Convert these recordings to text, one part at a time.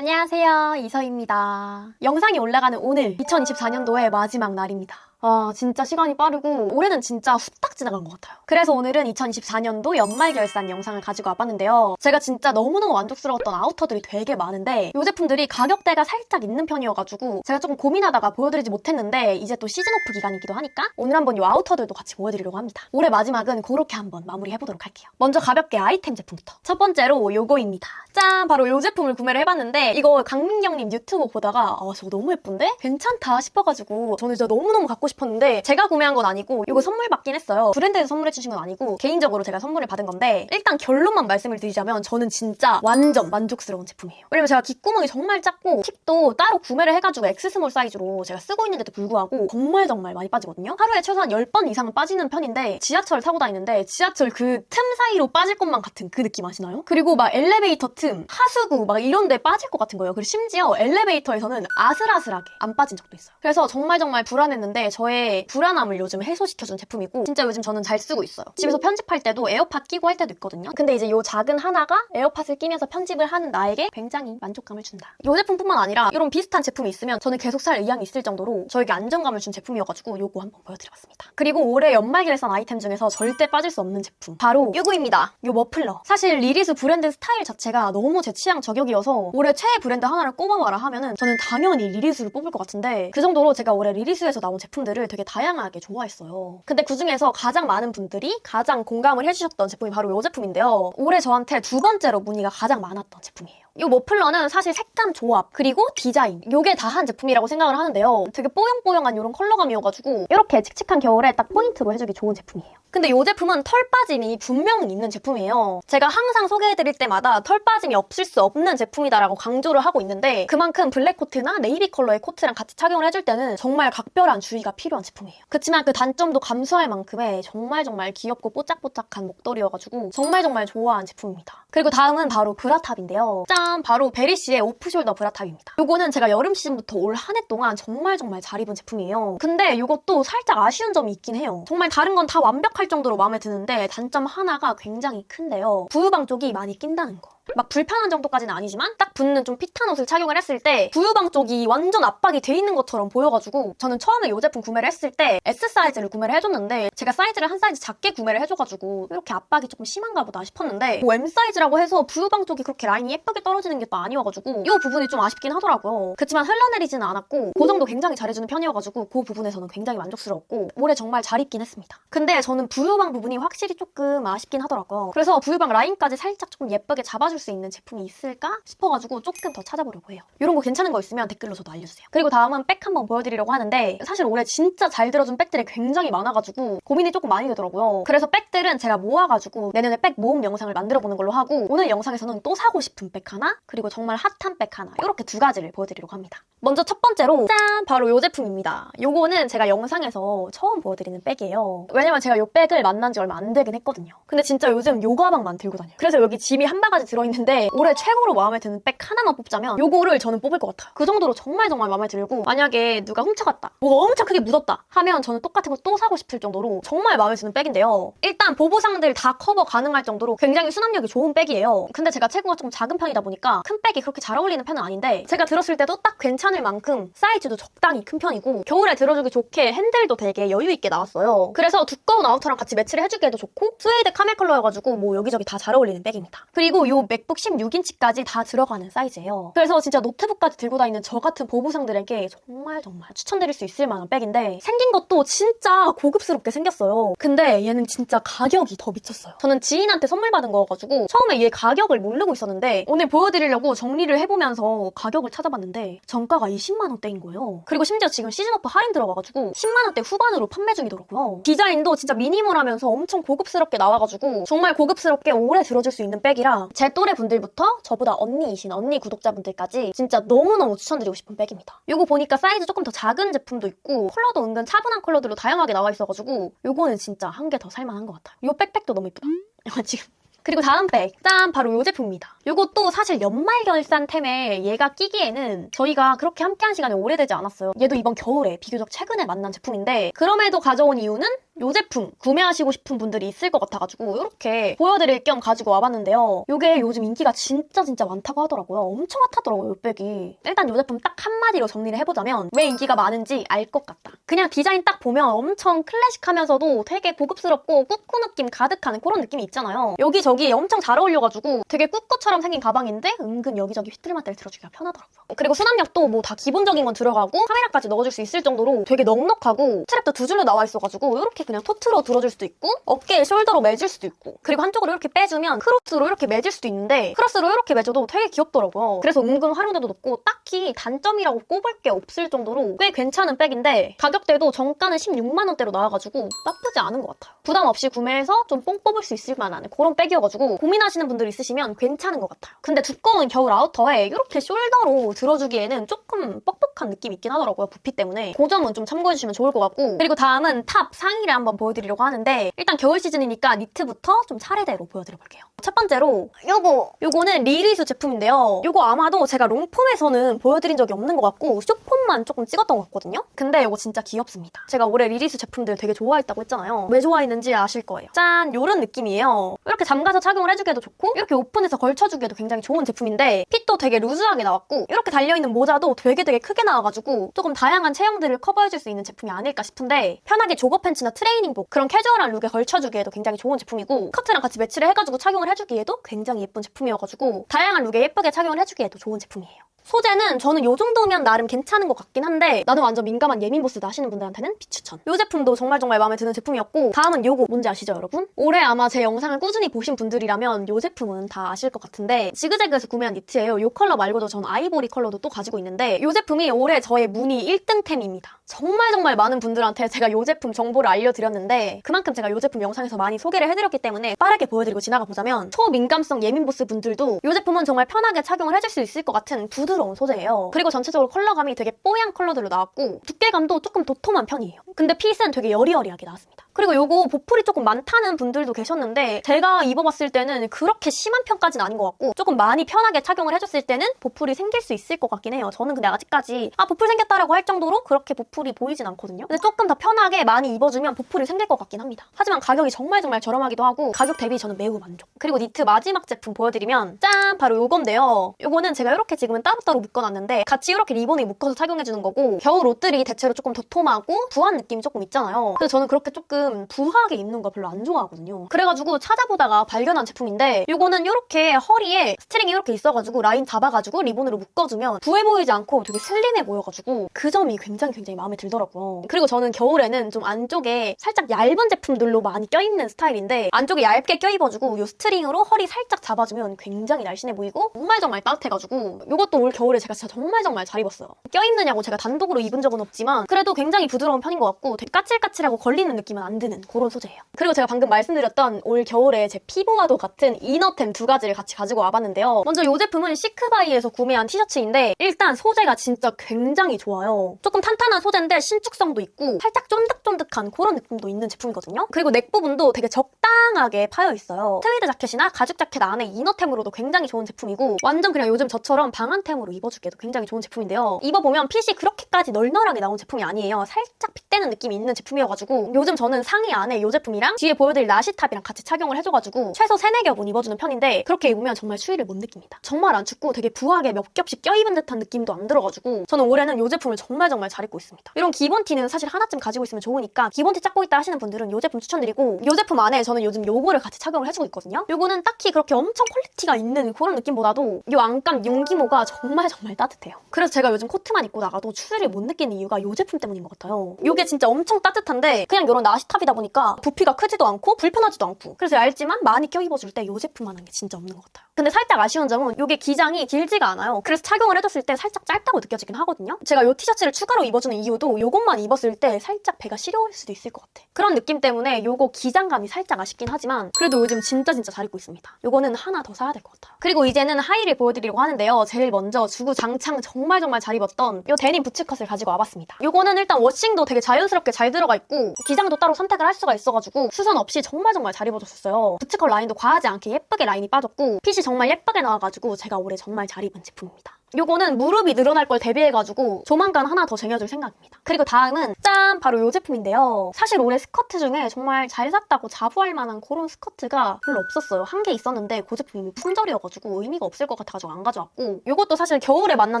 안녕하세요. 이서입니다. 영상이 올라가는 오늘 2024년도의 마지막 날입니다. 아, 진짜 시간이 빠르고 올해는 진짜 후딱 지나간 것 같아요. 그래서 오늘은 2024년도 연말 결산 영상을 가지고 와봤는데요. 제가 진짜 너무너무 만족스러웠던 아우터들이 되게 많은데 이 제품들이 가격대가 살짝 있는 편이어가지고 제가 조금 고민하다가 보여드리지 못했는데 이제 또 시즌 오프 기간이기도 하니까 오늘 한번 이 아우터들도 같이 보여드리려고 합니다. 올해 마지막은 그렇게 한번 마무리해보도록 할게요. 먼저 가볍게 아이템 제품부터. 첫 번째로 요거입니다. 짠! 바로 이 제품을 구매를 해봤는데 이거 강민경님 유튜브 보다가 아 저거 너무 예쁜데? 괜찮다 싶어가지고 저는 진짜 너무너무 갖고 싶었는데 제가 구매한 건 아니고 이거 선물 받긴 했어요. 브랜드에서 선물해 주신 건 아니고 개인적으로 제가 선물을 받은 건데 일단 결론만 말씀을 드리자면 저는 진짜 완전 만족스러운 제품이에요. 왜냐면 제가 귓구멍이 정말 작고 팁도 따로 구매를 해가지고 엑스스몰 사이즈로 제가 쓰고 있는데도 불구하고 정말 정말 많이 빠지거든요. 하루에 최소한 10번 이상은 빠지는 편인데 지하철 타고 다니는데 지하철 그 틈 사이로 빠질 것만 같은 그 느낌 아시나요? 그리고 막 엘리베이터 틈, 하수구 막 이런 데 빠질 것 같은 거예요. 그리고 심지어 엘리베이터에서는 아슬아슬하게 안 빠진 적도 있어요. 그래서 정말 정말 불안했는데 저의 불안함을 요즘 해소시켜준 제품이고 진짜 요즘 저는 잘 쓰고 있어요. 집에서 편집할 때도 에어팟 끼고 할 때도 있거든요. 근데 이제 요 작은 하나가 에어팟을 끼면서 편집을 하는 나에게 굉장히 만족감을 준다. 이 제품뿐만 아니라 이런 비슷한 제품이 있으면 저는 계속 살 의향이 있을 정도로 저에게 안정감을 준 제품이어가지고 요거 한번 보여드려봤습니다. 그리고 올해 연말 결산 아이템 중에서 절대 빠질 수 없는 제품 바로 요거입니다. 요 머플러. 사실 리리스 브랜드 스타일 자체가 너무 제 취향 저격이어서 올해 최애 브랜드 하나를 꼽아봐라 하면은 저는 당연히 리리스를 뽑을 것 같은데 그 정도로 제가 올해 리리스에서 나온 제품들 을 되게 다양하게 좋아했어요. 근데 그 중에서 가장 많은 분들이 가장 공감을 해주셨던 제품이 바로 이 제품인데요. 올해 저한테 두 번째로 문의가 가장 많았던 제품이에요. 이 머플러는 사실 색감 조합 그리고 디자인 요게 다 한 제품이라고 생각을 하는데요. 되게 뽀용뽀용한 이런 컬러감이어가지고 이렇게 칙칙한 겨울에 딱 포인트로 해주기 좋은 제품이에요. 근데 이 제품은 털 빠짐이 분명히 있는 제품이에요. 제가 항상 소개해드릴 때마다 털 빠짐이 없을 수 없는 제품이다라고 강조를 하고 있는데 그만큼 블랙 코트나 네이비 컬러의 코트랑 같이 착용을 해줄 때는 정말 각별한 주의가 필요한 제품이에요. 그렇지만 그 단점도 감수할 만큼의 정말 정말 귀엽고 뽀짝뽀짝한 목도리여가지고 정말 정말 좋아하는 제품입니다. 그리고 다음은 바로 브라탑인데요. 짠! 바로 베리씨의 오프숄더 브라탑입니다. 요거는 제가 여름 시즌부터 올 한 해 동안 정말 정말 잘 입은 제품이에요. 근데 이것도 살짝 아쉬운 점이 있긴 해요. 정말 다른 건 다 완벽할 정도로 마음에 드는데 단점 하나가 굉장히 큰데요. 부유방 쪽이 많이 낀다는 거. 막 불편한 정도까지는 아니지만 딱 붙는 좀 핏한 옷을 착용을 했을 때 부유방 쪽이 완전 압박이 돼 있는 것처럼 보여가지고 저는 처음에 이 제품 구매를 했을 때 S 사이즈를 구매를 해줬는데 제가 사이즈를 한 사이즈 작게 구매를 해줘가지고 이렇게 압박이 조금 심한가 보다 싶었는데 뭐 M 사이즈라고 해서 부유방 쪽이 그렇게 라인이 예쁘게 떨어지는 게 또 아니어가지고 이 부분이 좀 아쉽긴 하더라고요. 그렇지만 흘러내리지는 않았고 고정도 굉장히 잘해주는 편이어가지고 그 부분에서는 굉장히 만족스러웠고 올해 정말 잘 입긴 했습니다. 근데 저는 부유방 부분이 확실히 조금 아쉽긴 하더라고요. 그래서 부유방 라인까지 살짝 조금 예쁘게 잡아줄 수 있는 제품이 있을까 싶어가지고 조금 더 찾아보려고 해요. 이런 거 괜찮은 거 있으면 댓글로 저도 알려주세요. 그리고 다음은 백 한번 보여드리려고 하는데 사실 올해 진짜 잘 들어준 백들이 굉장히 많아가지고 고민이 조금 많이 되더라고요. 그래서 백들은 제가 모아가지고 내년에 백 모음 영상을 만들어보는 걸로 하고 오늘 영상에서는 또 사고 싶은 백 하나 그리고 정말 핫한 백 하나 이렇게 두 가지를 보여드리려고 합니다. 먼저 첫 번째로 짠! 바로 이 제품입니다. 요거는 제가 영상에서 처음 보여드리는 백이에요. 왜냐면 제가 이 백을 만난 지 얼마 안 되긴 했거든요. 근데 진짜 요즘 요 가방만 들고 다녀요. 그래서 여기 짐이 한 바가지 들어 있는데 올해 최고로 마음에 드는 백 하나만 뽑자면 요거를 저는 뽑을 것 같아요. 그 정도로 정말 정말 마음에 들고 만약에 누가 훔쳐갔다 뭐가 엄청 크게 묻었다 하면 저는 똑같은 거 또 사고 싶을 정도로 정말 마음에 드는 백인데요. 일단 보보상들 다 커버 가능할 정도로 굉장히 수납력이 좋은 백이에요. 근데 제가 체구가 조금 작은 편이다 보니까 큰 백이 그렇게 잘 어울리는 편은 아닌데 제가 들었을 때도 딱 괜찮을 만큼 사이즈도 적당히 큰 편이고 겨울에 들어주기 좋게 핸들도 되게 여유 있게 나왔어요. 그래서 두꺼운 아우터랑 같이 매치를 해주기에도 좋고 스웨이드 카멜 컬러여가지고 뭐 여기저기 다 잘 어울리는 백입니다. 그리고 요 맥북 16인치까지 다 들어가는 사이즈예요. 그래서 진짜 노트북까지 들고 다니는 저 같은 보부상들에게 정말 정말 추천드릴 수 있을 만한 백인데 생긴 것도 진짜 고급스럽게 생겼어요. 근데 얘는 진짜 가격이 더 미쳤어요. 저는 지인한테 선물 받은 거여가지고 처음에 얘 가격을 모르고 있었는데 오늘 보여드리려고 정리를 해보면서 가격을 찾아봤는데 정가가 20만 원대인 거예요. 그리고 심지어 지금 시즌오프 할인 들어가가지고 10만 원대 후반으로 판매 중이더라고요. 디자인도 진짜 미니멀하면서 엄청 고급스럽게 나와가지고 정말 고급스럽게 오래 들어줄 수 있는 백이라 제또 래 분들부터 저보다 언니이신 언니 구독자분들까지 진짜 너무너무 추천드리고 싶은 백입니다. 요거 보니까 사이즈 조금 더 작은 제품도 있고 컬러도 은근 차분한 컬러들로 다양하게 나와 있어가지고 요거는 진짜 한 개 더 살만한 것 같아요. 요 백백도 너무 예쁘다. 지금 그리고 다음 백, 짠! 바로 이 제품입니다. 이것도 사실 연말 결산템에 얘가 끼기에는 저희가 그렇게 함께한 시간이 오래되지 않았어요. 얘도 이번 겨울에 비교적 최근에 만난 제품인데 그럼에도 가져온 이유는 이 제품 구매하시고 싶은 분들이 있을 것 같아가지고 이렇게 보여드릴 겸 가지고 와봤는데요. 이게 요즘 인기가 진짜 진짜 많다고 하더라고요. 엄청 핫하더라고요, 이 백이. 일단 이 제품 딱 한마디로 정리를 해보자면 왜 인기가 많은지 알 것 같다. 그냥 디자인 딱 보면 엄청 클래식하면서도 되게 고급스럽고 꾸꾸 느낌 가득한 그런 느낌이 있잖아요. 여기저기 엄청 잘 어울려가지고 되게 꾸꾸처럼 생긴 가방인데 은근 여기저기 휘틀마들 들어주기가 편하더라고요. 그리고 수납력도 뭐 다 기본적인 건 들어가고 카메라까지 넣어줄 수 있을 정도로 되게 넉넉하고 스트랩도 두 줄로 나와 있어가지고 이렇게 그냥 토트로 들어줄 수도 있고 어깨에 숄더로 매질 수도 있고 그리고 한쪽으로 이렇게 빼주면 크로스로 이렇게 매질 수도 있는데 크로스로 이렇게 매줘도 되게 귀엽더라고요. 그래서 은근 활용도도 높고 딱히 단점이라고 꼽을 게 없을 정도로 꽤 괜찮은 백인데 가격대도 정가는 16만 원대로 나와가지고 나쁘지 않은 것 같아요. 부담 없이 구매해서 좀 뽕 뽑을 수 있을 만한 그런 백이어가지고 고민하시는 분들 있으시면 괜찮은 것 같아요. 근데 두꺼운 겨울 아우터에 이렇게 숄더로 들어주기에는 조금 뻑뻑한 느낌이 있긴 하더라고요. 부피 때문에. 그 점은 좀 참고해주시면 좋을 것 같고 그리고 다음은 탑 상의 를 한번 보여드리려고 하는데 일단 겨울 시즌이니까 니트부터 좀 차례대로 보여드려 볼게요. 첫 번째로 요거 요거는 리리수 제품인데요. 요거 아마도 제가 롱폼에서는 보여드린 적이 없는 것 같고 쇼폼만 조금 찍었던 것 같거든요. 근데 요거 진짜 귀엽습니다. 제가 올해 리리수 제품들 되게 좋아했다고 했잖아요. 왜 좋아했는지 아실 거예요. 짠! 요런 느낌이에요. 이렇게 잠가서 착용을 해주기에도 좋고 이렇게 오픈해서 걸쳐주기에도 굉장히 좋은 제품인데 핏도 되게 루즈하게 나왔고 이렇게 달려있는 모자도 되게 되게 크게 나와가지고 조금 다양한 체형들을 커버해줄 수 있는 제품이 아닐까 싶은데 편하게 조거 팬츠나 트레이닝복 그런 캐주얼한 룩에 걸쳐주기에도 굉장히 좋은 제품이고 커트랑 같이 매치를 해가지고 착용을 해주기에도 굉장히 예쁜 제품이어가지고 다양한 룩에 예쁘게 착용을 해주기에도 좋은 제품이에요. 소재는 저는 이 정도면 나름 괜찮은 것 같긴 한데 나는 완전 민감한 예민 보스 하시는 분들한테는 비추천. 이 제품도 정말 정말 마음에 드는 제품이었고 다음은 요거 뭔지 아시죠 여러분? 올해 아마 제 영상을 꾸준히 보신 분들이라면 이 제품은 다 아실 것 같은데 지그재그에서 구매한 니트예요. 이 컬러 말고도 전 아이보리 컬러도 또 가지고 있는데 이 제품이 올해 저의 문의 1등템입니다. 정말 정말 많은 분들한테 제가 이 제품 정보를 알려드렸는데 그만큼 제가 이 제품 영상에서 많이 소개를 해드렸기 때문에 빠르게 보여드리고 지나가 보자면 초민감성 예민 보스 분들도 이 제품은 정말 편하게 착용을 해줄 수 있을 것 같은 부드러운 소재예요. 그리고 전체적으로 컬러감이 되게 뽀얀 컬러들로 나왔고 두께감도 조금 도톰한 편이에요. 근데 핏은 되게 여리여리하게 나왔습니다. 그리고 요거 보풀이 조금 많다는 분들도 계셨는데 제가 입어봤을 때는 그렇게 심한 편까지는 아닌 것 같고 조금 많이 편하게 착용을 해줬을 때는 보풀이 생길 수 있을 것 같긴 해요. 저는 근데 아직까지 아 보풀 생겼다라고 할 정도로 그렇게 보풀이 보이진 않거든요. 근데 조금 더 편하게 많이 입어주면 보풀이 생길 것 같긴 합니다. 하지만 가격이 정말 정말 저렴하기도 하고 가격 대비 저는 매우 만족. 그리고 니트 마지막 제품 보여드리면 짠! 바로 요건데요. 요거는 제가 이렇게 지금은 따로따로 묶어놨는데 같이 이렇게 리본에 묶어서 착용해주는 거고 겨울 옷들이 대체로 조금 도톰하고 부한 느낌이 조금 있잖아요. 그래서 저는 그렇게 조금 부하게 입는 거 별로 안 좋아하거든요. 그래가지고 찾아보다가 발견한 제품인데 요거는 이렇게 허리에 스트링이 이렇게 있어가지고 라인 잡아가지고 리본으로 묶어주면 부해 보이지 않고 되게 슬림해 보여가지고 그 점이 굉장히 굉장히 마음에 들더라고요. 그리고 저는 겨울에는 좀 안쪽에 살짝 얇은 제품들로 많이 껴입는 스타일인데 안쪽에 얇게 껴입어주고 요 스트링으로 허리 살짝 잡아주면 굉장히 날씬해 보이고 정말 정말 따뜻해가지고 이것도 올 겨울에 제가 진짜 정말 정말 잘 입었어요. 껴입느냐고 제가 단독으로 입은 적은 없지만 그래도 굉장히 부드러운 편인 것 같고 되게 까칠까칠하고 걸리는 느낌은 안 드는 그런 소재예요. 그리고 제가 방금 말씀드렸던 올 겨울에 제 피부와도 같은 이너템 두 가지를 같이 가지고 와봤는데요. 먼저 이 제품은 시크바이에서 구매한 티셔츠인데 일단 소재가 진짜 굉장히 좋아요. 조금 탄탄한 소재인데 신축성도 있고 살짝 쫀득쫀득한 그런 느낌도 있는 제품이거든요. 그리고 넥 부분도 되게 적당하게 파여 있어요. 트위드 자켓이나 가죽 자켓 안에 이너템으로도 굉장히 좋은 제품이고 완전 그냥 요즘 저처럼 방한템으로 입어주기에도 굉장히 좋은 제품인데요. 입어보면 핏이 그렇게까지 널널하게 나온 제품이 아니에요. 살짝 핏대는 느낌이 있는 제품이어가지고 요즘 저는 상의 안에 이 제품이랑 뒤에 보여드릴 나시탑이랑 같이 착용을 해줘가지고 최소 3, 4겹은 입어주는 편인데 그렇게 입으면 정말 추위를 못 느낍니다. 정말 안 춥고 되게 부하게 몇 겹씩 껴입은 듯한 느낌도 안 들어가지고 저는 올해는 이 제품을 정말 정말 잘 입고 있습니다. 이런 기본 티는 사실 하나쯤 가지고 있으면 좋으니까 기본 티 찾고 있다 하시는 분들은 이 제품 추천드리고 이 제품 안에 저는 요즘 요거를 같이 착용을 해주고 있거든요. 요거는 딱히 그렇게 엄청 퀄리티가 있는 그런 느낌보다도 이 안감 윤기모가 정말 정말 따뜻해요. 그래서 제가 요즘 코트만 입고 나가도 추위를 못 느끼는 이유가 이 제품 때문인 것 같아요. 이게 진짜 엄청 따뜻한데 그냥 이런 나시 탑이다 보니까 부피가 크지도 않고 불편하지도 않고 그래서 얇지만 많이 껴입어줄 때 이 제품만한 게 진짜 없는 것 같아요. 근데 살짝 아쉬운 점은 이게 기장이 길지가 않아요. 그래서 착용을 해줬을 때 살짝 짧다고 느껴지긴 하거든요. 제가 이 티셔츠를 추가로 입어주는 이유도 이것만 입었을 때 살짝 배가 시려울 수도 있을 것 같아. 그런 느낌 때문에 이거 기장감이 살짝 아쉽긴 하지만 그래도 요즘 진짜 진짜 잘 입고 있습니다. 이거는 하나 더 사야 될 것 같아요. 그리고 이제는 하의를 보여드리려고 하는데요. 제일 먼저 주구장창 정말 정말 잘 입었던 이 데님 부츠컷을 가지고 와봤습니다. 이거는 일단 워싱도 되게 자연스럽게 잘 들어가 있고 기장도 따로 선택을 할 수가 있어가지고 수선 없이 정말 정말 잘 입어줬었어요. 부츠컷 라인도 과하지 않게 예쁘게 라인이 빠졌고 핏이 정말 예쁘게 나와가지고 제가 올해 정말 잘 입은 제품입니다. 요거는 무릎이 늘어날 걸 대비해가지고 조만간 하나 더 쟁여줄 생각입니다. 그리고 다음은 짠! 바로 요 제품인데요. 사실 올해 스커트 중에 정말 잘 샀다고 자부할 만한 그런 스커트가 별로 없었어요. 한 개 있었는데 그 제품이 품절이어가지고 의미가 없을 것 같아가지고 안 가져왔고 요것도 사실 겨울에 만난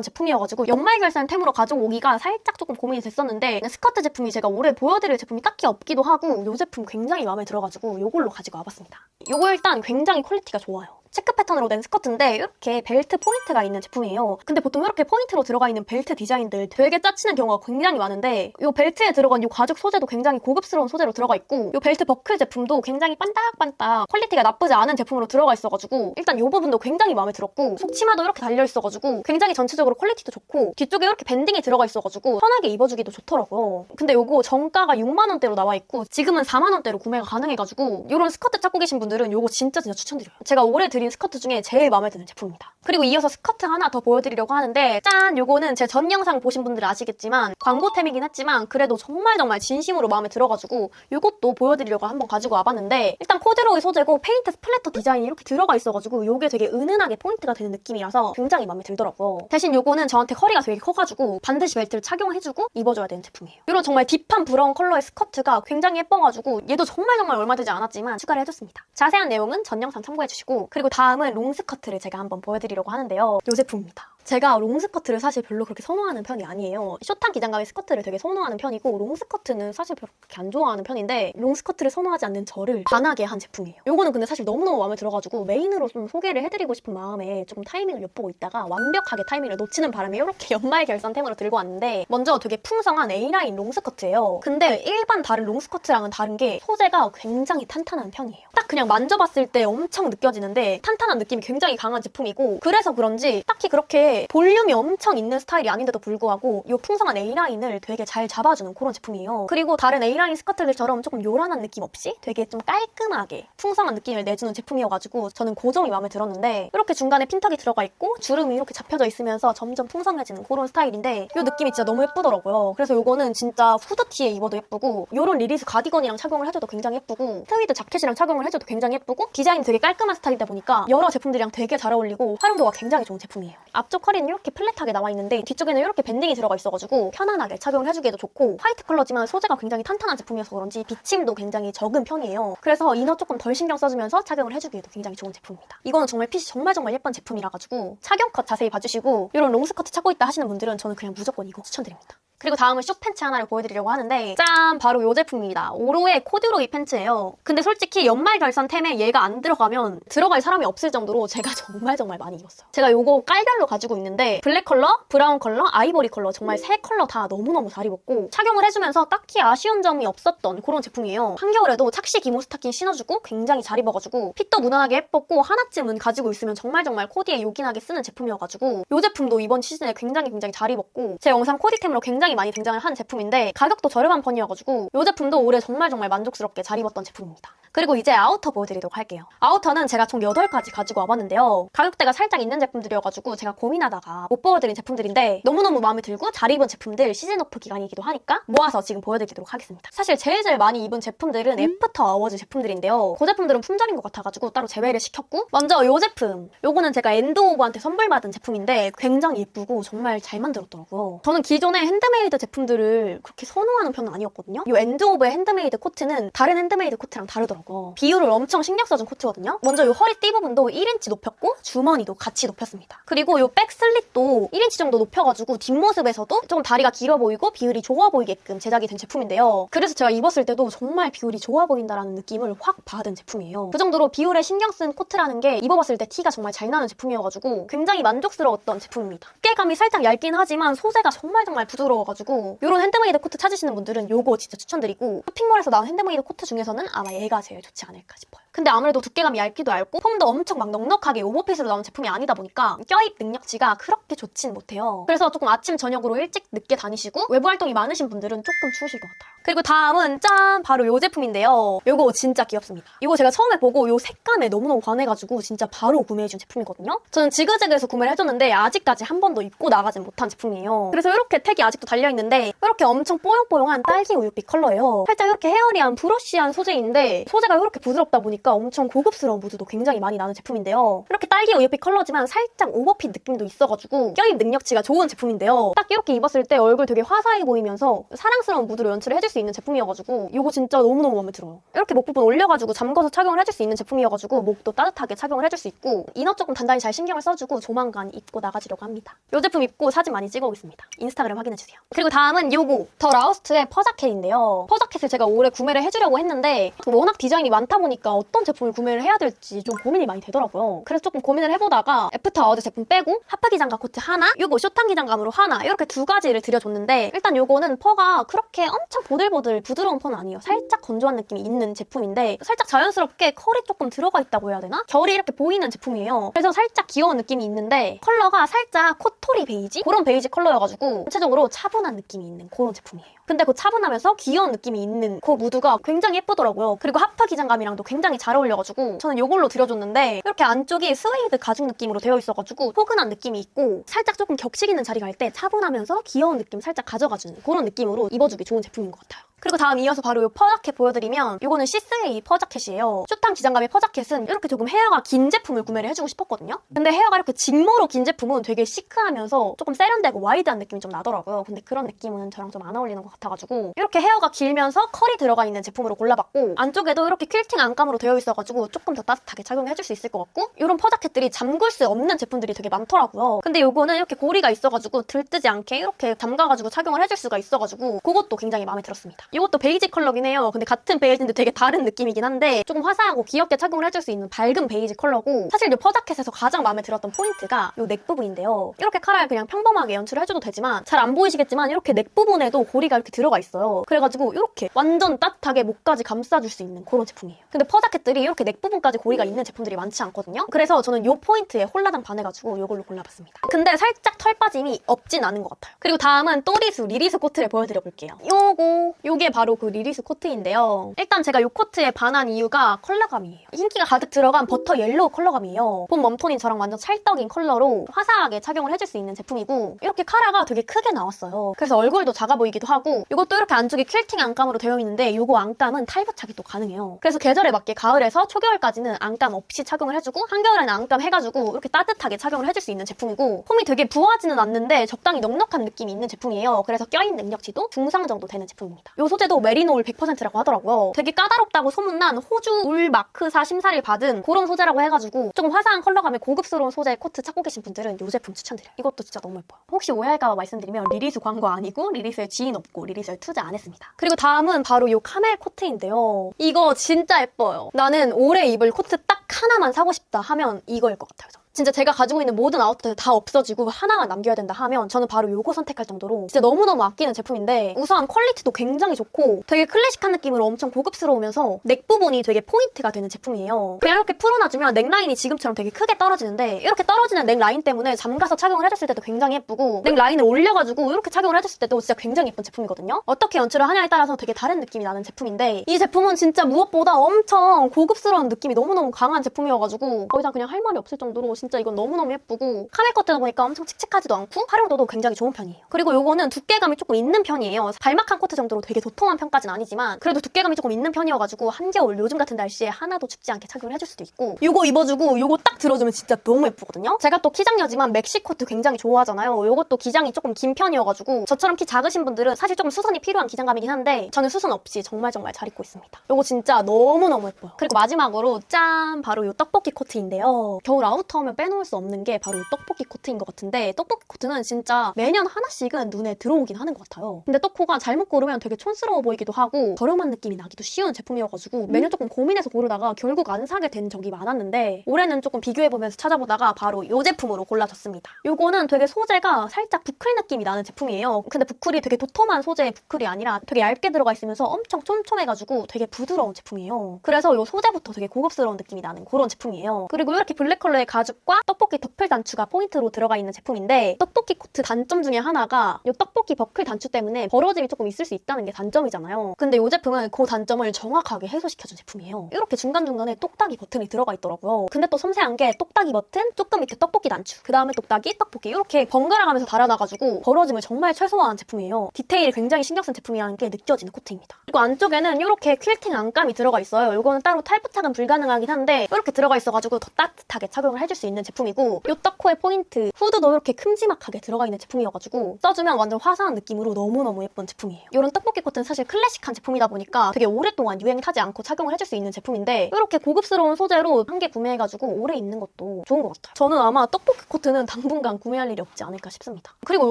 제품이어가지고 연말 결산템으로 가져오기가 살짝 조금 고민이 됐었는데 스커트 제품이 제가 올해 보여드릴 제품이 딱히 없기도 하고 요 제품 굉장히 마음에 들어가지고 요걸로 가지고 와봤습니다. 요거 일단 굉장히 퀄리티가 좋아요. 체크 패턴으로 된 스커트인데 이렇게 벨트 포인트가 있는 제품이에요. 근데 보통 이렇게 포인트로 들어가 있는 벨트 디자인들 되게 짜치는 경우가 굉장히 많은데 이 벨트에 들어간 이 가죽 소재도 굉장히 고급스러운 소재로 들어가 있고 이 벨트 버클 제품도 굉장히 반딱반딱 퀄리티가 나쁘지 않은 제품으로 들어가 있어가지고 일단 이 부분도 굉장히 마음에 들었고 속치마도 이렇게 달려 있어가지고 굉장히 전체적으로 퀄리티도 좋고 뒤쪽에 이렇게 밴딩이 들어가 있어가지고 편하게 입어주기도 좋더라고요. 근데 요거 정가가 6만 원대로 나와 있고 지금은 4만 원대로 구매가 가능해가지고 이런 스커트 찾고 계신 분들은 요거 진짜 진짜 추천드려요. 제가 올해 드린 스커트 중에 제일 마음에 드는 제품입니다. 그리고 이어서 스커트 하나 더 보여드리려고 하는데 짠! 요거는 제 전 영상 보신 분들은 아시겠지만 광고템이긴 했지만 그래도 정말 정말 진심으로 마음에 들어가지고 요것도 보여드리려고 한번 가지고 와봤는데 일단 코드로이 소재고 페인트 스플래터 디자인이 이렇게 들어가 있어가지고 요게 되게 은은하게 포인트가 되는 느낌이라서 굉장히 마음에 들더라고요. 대신 요거는 저한테 허리가 되게 커가지고 반드시 벨트를 착용해주고 입어줘야 되는 제품이에요. 이런 정말 딥한 브라운 컬러의 스커트가 굉장히 예뻐가지고 얘도 정말 정말 얼마 되지 않았지만 추가를 해줬습니다. 자세한 내용은 전 영상 참고해주시고 그리고 다음은 롱 스커트를 제가 한번 보여드리려고 하는데요. 요 제품입니다. 제가 롱스커트를 사실 별로 그렇게 선호하는 편이 아니에요. 숏한 기장감의 스커트를 되게 선호하는 편이고 롱스커트는 사실 그렇게 안 좋아하는 편인데 롱스커트를 선호하지 않는 저를 반하게 한 제품이에요. 요거는 근데 사실 너무너무 마음에 들어가지고 메인으로 좀 소개를 해드리고 싶은 마음에 조금 타이밍을 엿보고 있다가 완벽하게 타이밍을 놓치는 바람에 이렇게 연말 결산템으로 들고 왔는데 먼저 되게 풍성한 A라인 롱스커트예요. 근데 일반 다른 롱스커트랑은 다른 게 소재가 굉장히 탄탄한 편이에요. 딱 그냥 만져봤을 때 엄청 느껴지는데 탄탄한 느낌이 굉장히 강한 제품이고 그래서 그런지 딱히 그렇게 볼륨이 엄청 있는 스타일이 아닌데도 불구하고 이 풍성한 A라인을 되게 잘 잡아주는 그런 제품이에요. 그리고 다른 A라인 스커트들처럼 조금 요란한 느낌 없이 되게 좀 깔끔하게 풍성한 느낌을 내주는 제품이어가지고 저는 그 점이 마음에 들었는데 이렇게 중간에 핀턱이 들어가 있고 주름이 이렇게 잡혀져 있으면서 점점 풍성해지는 그런 스타일인데 이 느낌이 진짜 너무 예쁘더라고요. 그래서 이거는 진짜 후드티에 입어도 예쁘고 이런 리리스 가디건이랑 착용을 해줘도 굉장히 예쁘고 트위드 자켓이랑 착용을 해줘도 굉장히 예쁘고 디자인이 되게 깔끔한 스타일이다 보니까 여러 제품들이랑 되게 잘 어울리고 활용도가 굉장히 좋은 제품이에요. 앞쪽 허리는 이렇게 플랫하게 나와 있는데 뒤쪽에는 이렇게 밴딩이 들어가 있어가지고 편안하게 착용을 해주기에도 좋고 화이트 컬러지만 소재가 굉장히 탄탄한 제품이어서 그런지 비침도 굉장히 적은 편이에요. 그래서 이너 조금 덜 신경 써주면서 착용을 해주기에도 굉장히 좋은 제품입니다. 이거는 정말 핏이 정말 정말 예쁜 제품이라 가지고 착용 컷 자세히 봐주시고 이런 롱 스커트 찾고 있다 하시는 분들은 저는 그냥 무조건 이거 추천드립니다. 그리고 다음은 쇼 팬츠 하나를 보여드리려고 하는데 짠! 바로 이 제품입니다. 오로의 코듀로이 팬츠예요. 근데 솔직히 연말 결산템에 얘가 안 들어가면 들어갈 사람이 없을 정도로 제가 정말 정말 많이 입었어요. 제가 이거 깔별로 가지고 있는데 블랙 컬러, 브라운 컬러, 아이보리 컬러 정말 세 컬러 다 너무너무 잘 입었고 착용을 해주면서 딱히 아쉬운 점이 없었던 그런 제품이에요. 한겨울에도 착시 기모 스타킹 신어주고 굉장히 잘 입어가지고 핏도 무난하게 예뻤고 하나쯤은 가지고 있으면 정말 정말 코디에 요긴하게 쓰는 제품이어가지고 이 제품도 이번 시즌에 굉장히 굉장히 잘 입었고 제 영상 코디템으로 굉장히 많이 등장을 한 제품인데 가격도 저렴한 편이어가지고 이 제품도 올해 정말 정말 만족스럽게 잘 입었던 제품입니다. 그리고 이제 아우터 보여드리도록 할게요. 아우터는 제가 총 8가지 가지고 와봤는데요. 가격대가 살짝 있는 제품들이어가지고 제가 고민 하다가 못 보여드린 제품들인데 너무너무 마음에 들고 잘 입은 제품들 시즌 오프 기간이기도 하니까 모아서 지금 보여드리도록 하겠습니다. 사실 제일 제일 많이 입은 제품들은 애프터 아워즈 제품들인데요. 그 제품들은 품절인 것 같아가지고 따로 제외를 시켰고 먼저 이 제품. 요거는 제가 엔드오브한테 선물 받은 제품인데 굉장히 예쁘고 정말 잘 만들었더라고요. 저는 기존에 핸드메이드 제품들을 그렇게 선호하는 편은 아니었거든요. 이 엔드오브의 핸드메이드 코트는 다른 핸드메이드 코트랑 다르더라고요. 비율을 엄청 신경 써준 코트거든요. 먼저 이 허리띠 부분도 1인치 높였고 주머니도 같이 높였습니다. 그리고 이백 슬릿도 1인치 정도 높여가지고 뒷모습에서도 좀 다리가 길어 보이고 비율이 좋아 보이게끔 제작이 된 제품인데요. 그래서 제가 입었을 때도 정말 비율이 좋아 보인다라는 느낌을 확 받은 제품이에요. 그 정도로 비율에 신경 쓴 코트라는 게 입어봤을 때 티가 정말 잘 나는 제품이어가지고 굉장히 만족스러웠던 제품입니다. 두께감이 살짝 얇긴 하지만 소재가 정말 정말 부드러워가지고 이런 핸드메이드 코트 찾으시는 분들은 요거 진짜 추천드리고 쇼핑몰에서 나온 핸드메이드 코트 중에서는 아마 얘가 제일 좋지 않을까 싶어요. 근데 아무래도 두께감이 얇기도 얇고 폼도 엄청 막 넉넉하게 오버핏으로 나온 제품이 아니다 보니까 껴입 능력치 가 그렇게 좋진 못해요. 그래서 조금 아침 저녁으로 일찍 늦게 다니시고 외부 활동이 많으신 분들은 조금 추우실 것 같아요. 그리고 다음은 짠! 바로 요 제품인데요. 요거 진짜 귀엽습니다. 이거 제가 처음에 보고 요 색감에 너무너무 반해가지고 진짜 바로 구매해준 제품이거든요. 저는 지그재그에서 구매를 해줬는데 아직까지 한 번도 입고 나가진 못한 제품이에요. 그래서 이렇게 택이 아직도 달려있는데 이렇게 엄청 뽀용뽀용한 딸기 우유빛 컬러예요. 살짝 이렇게 헤어리한 브러쉬한 소재인데 소재가 이렇게 부드럽다 보니까 엄청 고급스러운 무드도 굉장히 많이 나는 제품인데요. 이렇게 딸기 우유빛 컬러지만 살짝 오버핏 느낌도 있어가지고 껴입 능력치가 좋은 제품인데요. 딱 이렇게 입었을 때 얼굴 되게 화사해 보이면서 사랑스러운 무드로 연출을 해줄 수 있는 제품이어가지고 이거 진짜 너무너무 마음에 들어요. 이렇게 목 부분 올려가지고 잠궈서 착용을 해줄 수 있는 제품이어가지고 목도 따뜻하게 착용을 해줄 수 있고 이너 조금 단단히 잘 신경을 써주고 조만간 입고 나가지려고 합니다. 이 제품 입고 사진 많이 찍어오겠습니다. 인스타그램 확인해주세요. 그리고 다음은 요거 더 라우스트의 퍼자켓인데요. 퍼자켓을 제가 올해 구매를 해주려고 했는데 워낙 디자인이 많다 보니까 어떤 제품을 구매를 해야 될지 좀 고민이 많이 되더라고요. 그래서 조금 고민을 해보다가 애프터 아워즈 제품 빼고 하프 기장감 코트 하나, 요거 쇼탄 기장감으로 하나 이렇게 두 가지를 드려줬는데 일단 요거는 퍼가 그렇게 엄청 보 들보들 부드러운 퍼는 아니에요. 살짝 건조한 느낌이 있는 제품인데 살짝 자연스럽게 컬이 조금 들어가 있다고 해야 되나? 결이 이렇게 보이는 제품이에요. 그래서 살짝 귀여운 느낌이 있는데 컬러가 살짝 코토리 베이지? 그런 베이지 컬러여가지고 전체적으로 차분한 느낌이 있는 그런 제품이에요. 근데 그 차분하면서 귀여운 느낌이 있는 그 무드가 굉장히 예쁘더라고요. 그리고 하프 기장감이랑도 굉장히 잘 어울려가지고 저는 이걸로 드려줬는데 이렇게 안쪽이 스웨이드 가죽 느낌으로 되어 있어가지고 포근한 느낌이 있고 살짝 조금 격식 있는 자리 갈 때 차분하면서 귀여운 느낌 살짝 가져가주는 그런 느낌으로 입어주기 좋은 제품인 것 같아요. 그리고 다음 이어서 바로 이 퍼자켓 보여드리면 이거는 시스의 퍼자켓이에요. 쇼탕 기장감의 퍼자켓은 이렇게 조금 헤어가 긴 제품을 구매를 해주고 싶었거든요. 근데 헤어가 이렇게 직모로 긴 제품은 되게 시크하면서 조금 세련되고 와이드한 느낌이 좀 나더라고요. 근데 그런 느낌은 저랑 좀 안 어울리는 것 같아가지고 이렇게 헤어가 길면서 컬이 들어가 있는 제품으로 골라봤고 안쪽에도 이렇게 퀼팅 안감으로 되어 있어가지고 조금 더 따뜻하게 착용해줄 수 있을 것 같고 이런 퍼자켓들이 잠글 수 없는 제품들이 되게 많더라고요. 근데 이거는 이렇게 고리가 있어가지고 들뜨지 않게 이렇게 잠가가지고 착용을 해줄 수가 있어가지고 그것도 굉장히 마음에 들었습니다. 이것도 베이지 컬러긴 해요. 근데 같은 베이지인데 되게 다른 느낌이긴 한데 조금 화사하고 귀엽게 착용을 해줄 수 있는 밝은 베이지 컬러고 사실 이 퍼자켓에서 가장 마음에 들었던 포인트가 이 넥 부분인데요. 이렇게 카라를 그냥 평범하게 연출을 해줘도 되지만 잘 안 보이시겠지만 이렇게 넥 부분에도 고리가 이렇게 들어가 있어요. 그래가지고 이렇게 완전 따뜻하게 목까지 감싸줄 수 있는 그런 제품이에요. 근데 퍼자켓들이 이렇게 넥 부분까지 고리가 있는 제품들이 많지 않거든요. 그래서 저는 이 포인트에 홀라당 반해가지고 이걸로 골라봤습니다. 근데 살짝 털 빠짐이 없진 않은 것 같아요. 그리고 다음은 또리수 리리스 코트를 보여드려 볼게요. 요거 요게 바로 그 리리스 코트인데요. 일단 제가 이 코트에 반한 이유가 컬러감이에요. 흰기가 가득 들어간 버터 옐로우 컬러감이에요. 본 웜톤인 저랑 완전 찰떡인 컬러로 화사하게 착용을 해줄 수 있는 제품이고 이렇게 카라가 되게 크게 나왔어요. 그래서 얼굴도 작아 보이기도 하고 이것도 이렇게 안쪽에 퀼팅 안감으로 되어 있는데 이거 안감은 탈부착이 또 가능해요. 그래서 계절에 맞게 가을에서 초겨울까지는 안감 없이 착용을 해주고 한겨울에는 안감 해가지고 이렇게 따뜻하게 착용을 해줄 수 있는 제품이고 폼이 되게 부하지는 않는데 적당히 넉넉한 느낌이 있는 제품이에요. 그래서 껴인 능력치도 중상 정도 되는 제품입니다. 이 소재도 메리노 울 100%라고 하더라고요. 되게 까다롭다고 소문난 호주 울 마크사 심사를 받은 그런 소재라고 해가지고 조금 화사한 컬러감의 고급스러운 소재의 코트 찾고 계신 분들은 이 제품 추천드려요. 이것도 진짜 너무 예뻐요. 혹시 오해할까봐 말씀드리면 리리스 광고 아니고 리리스의 지인 없고 리리스에 투자 안 했습니다. 그리고 다음은 바로 이 카멜 코트인데요. 이거 진짜 예뻐요. 나는 올해 입을 코트 딱 하나만 사고 싶다 하면 이거일 것 같아요. 진짜 제가 가지고 있는 모든 아웃핏 다 없어지고 하나만 남겨야 된다 하면 저는 바로 요거 선택할 정도로 진짜 너무너무 아끼는 제품인데 우선 퀄리티도 굉장히 좋고 되게 클래식한 느낌으로 엄청 고급스러우면서 넥 부분이 되게 포인트가 되는 제품이에요. 그냥 이렇게 풀어놔주면 넥라인이 지금처럼 되게 크게 떨어지는데 이렇게 떨어지는 넥라인 때문에 잠가서 착용을 해줬을 때도 굉장히 예쁘고 넥라인을 올려가지고 이렇게 착용을 해줬을 때도 진짜 굉장히 예쁜 제품이거든요. 어떻게 연출을 하냐에 따라서 되게 다른 느낌이 나는 제품인데 이 제품은 진짜 무엇보다 엄청 고급스러운 느낌이 너무너무 강한 제품이어가지고 더 이상 그냥 할 말이 없을 정도로 진짜 이건 너무너무 예쁘고 카멜 커트다 보니까 엄청 칙칙하지도 않고 활용도도 굉장히 좋은 편이에요. 그리고 요거는 두께감이 조금 있는 편이에요. 발막한 코트 정도로 되게 도톰한 편까지는 아니지만 그래도 두께감이 조금 있는 편이어가지고 한겨울 요즘 같은 날씨에 하나도 춥지 않게 착용을 해줄 수도 있고 요거 입어주고 요거 딱 들어주면 진짜 너무 예쁘거든요. 제가 또 키장녀지만 맥시 코트 굉장히 좋아하잖아요. 요것도 기장이 조금 긴 편이어가지고 저처럼 키 작으신 분들은 사실 조금 수선이 필요한 기장감이긴 한데 저는 수선 없이 정말 정말 잘 입고 있습니다. 요거 진짜 너무너무 예뻐요. 그리고 마지막으로 짠! 바로 요 떡볶이 코트인데요. 겨울 아우터 하면 빼놓을 수 없는 게 바로 요 떡볶이 코트인 것 같은데 떡볶이 코트는 진짜 매년 하나씩은 눈에 들어오긴 하는 것 같아요. 근데 떡코가 잘못 고르면 되게 촌스러워 보이기도 하고 저렴한 느낌이 나기도 쉬운 제품이어가지고 매년 조금 고민해서 고르다가 결국 안 사게 된 적이 많았는데 올해는 조금 비교해보면서 찾아보다가 바로 이 제품으로 골라줬습니다. 요거는 되게 소재가 살짝 부클 느낌이 나는 제품이에요. 근데 부클이 되게 도톰한 소재의 부클이 아니라 되게 얇게 들어가 있으면서 엄청 촘촘해가지고 되게 부드러운 제품이에요. 그래서 이 소재부터 되게 고급스러운 느낌이 나는 그런 제품이에요. 그리고 이렇게 블랙 컬러의 가죽 가격과 떡볶이 덮을 단추가 포인트로 들어가 있는 제품인데 떡볶이 코트 단점 중에 하나가 이 떡볶이 버클 단추 때문에 벌어짐이 조금 있을 수 있다는 게 단점이잖아요. 근데 이 제품은 그 단점을 정확하게 해소시켜준 제품이에요. 이렇게 중간중간에 똑딱이 버튼이 들어가 있더라고요. 근데 또 섬세한 게 똑딱이 버튼, 조금 밑에 떡볶이 단추, 그 다음에 똑딱이, 떡볶이 이렇게 번갈아 가면서 달아놔가지고 벌어짐을 정말 최소화한 제품이에요. 디테일이 굉장히 신경 쓴 제품이라는 게 느껴지는 코트입니다. 그리고 안쪽에는 이렇게 퀼팅 안감이 들어가 있어요. 이거는 따로 탈부착은 불가능하긴 한데 이렇게 들어가 있어가지고 더 따뜻하게 착용을 해줄 수 있는 제품이고 요 떡코의 포인트 후드도 이렇게 큼지막하게 들어가 있는 제품이어가지고 써주면 완전 화사한 느낌으로 너무너무 예쁜 제품이에요. 이런 떡볶이 코트는 사실 클래식한 제품이다 보니까 되게 오랫동안 유행 타지 않고 착용을 해줄 수 있는 제품인데 이렇게 고급스러운 소재로 한 개 구매해가지고 오래 입는 것도 좋은 것 같아요. 저는 아마 떡볶이 코트는 당분간 구매할 일이 없지 않을까 싶습니다. 그리고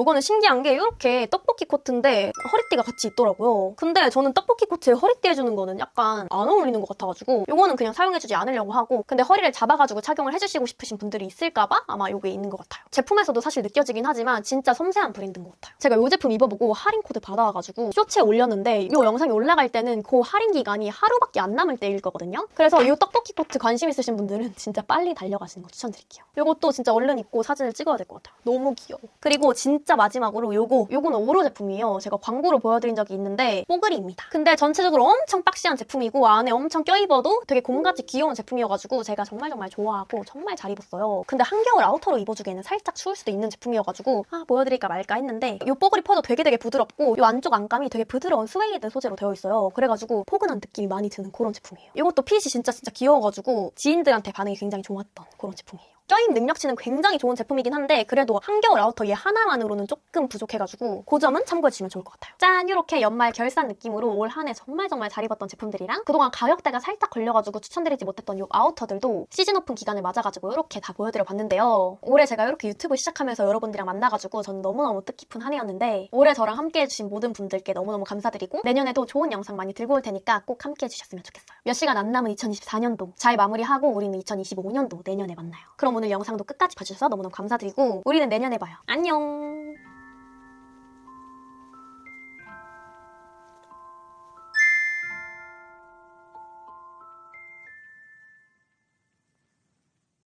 이거는 신기한 게 이렇게 떡볶이 코트인데 허리띠가 같이 있더라고요. 근데 저는 떡볶이 코트에 허리띠 해주는 거는 약간 안 어울리는 것 같아가지고 이거는 그냥 사용해주지 않으려고 하고 근데 허리를 잡아가지고 착용을 해주시고 싶으신 분들 이 있을까봐 아마 이게 있는 것 같아요. 제품에서도 사실 느껴지긴 하지만 진짜 섬세한 브랜드인 것 같아요. 제가 이 제품 입어보고 할인 코드 받아와가지고 쇼츠에 올렸는데 이 영상이 올라갈 때는 그 할인 기간이 하루밖에 안 남을 때일 거거든요. 그래서 이 떡볶이 코트 관심 있으신 분들은 진짜 빨리 달려가시는 거 추천드릴게요. 이것도 진짜 얼른 입고 사진을 찍어야 될 것 같아요. 너무 귀여워. 그리고 진짜 마지막으로 요거 요거는 오로 제품이에요. 제가 광고로 보여드린 적이 있는데 뽀글이입니다. 근데 전체적으로 엄청 박시한 제품이고 안에 엄청 껴입어도 되게 곰같이 귀여운 제품이어가지고 제가 정말 정말 좋아하고 정말 잘 입었어요. 근데 한겨울 아우터로 입어주기에는 살짝 추울 수도 있는 제품이어가지고 아 보여드릴까 말까 했는데 이 뽀글이 퍼도 되게 되게 부드럽고 이 안쪽 안감이 되게 부드러운 스웨이드 소재로 되어 있어요. 그래가지고 포근한 느낌이 많이 드는 그런 제품이에요. 이것도 핏이 진짜 진짜 귀여워가지고 지인들한테 반응이 굉장히 좋았던 그런 제품이에요. 껴입 능력치는 굉장히 좋은 제품이긴 한데 그래도 한겨울 아우터 얘 하나만으로는 조금 부족해가지고 그 점은 참고해주시면 좋을 것 같아요. 짠! 이렇게 연말 결산 느낌으로 올 한 해 정말 정말 잘 입었던 제품들이랑 그동안 가격대가 살짝 걸려가지고 추천드리지 못했던 이 아우터들도 시즌 오픈 기간을 맞아가지고 이렇게 다 보여드려 봤는데요. 올해 제가 이렇게 유튜브 시작하면서 여러분들이랑 만나가지고 저는 너무너무 뜻깊은 한 해였는데 올해 저랑 함께 해주신 모든 분들께 너무너무 감사드리고 내년에도 좋은 영상 많이 들고 올 테니까 꼭 함께 해주셨으면 좋겠어요. 몇 시간 안 남은 2024년도 잘 마무리하고 우리는 2025년도 내년에 만나요. 그럼 오늘 영상도 끝까지 봐주셔서 너무너무 감사드리고 우리는 내년에 봐요. 안녕!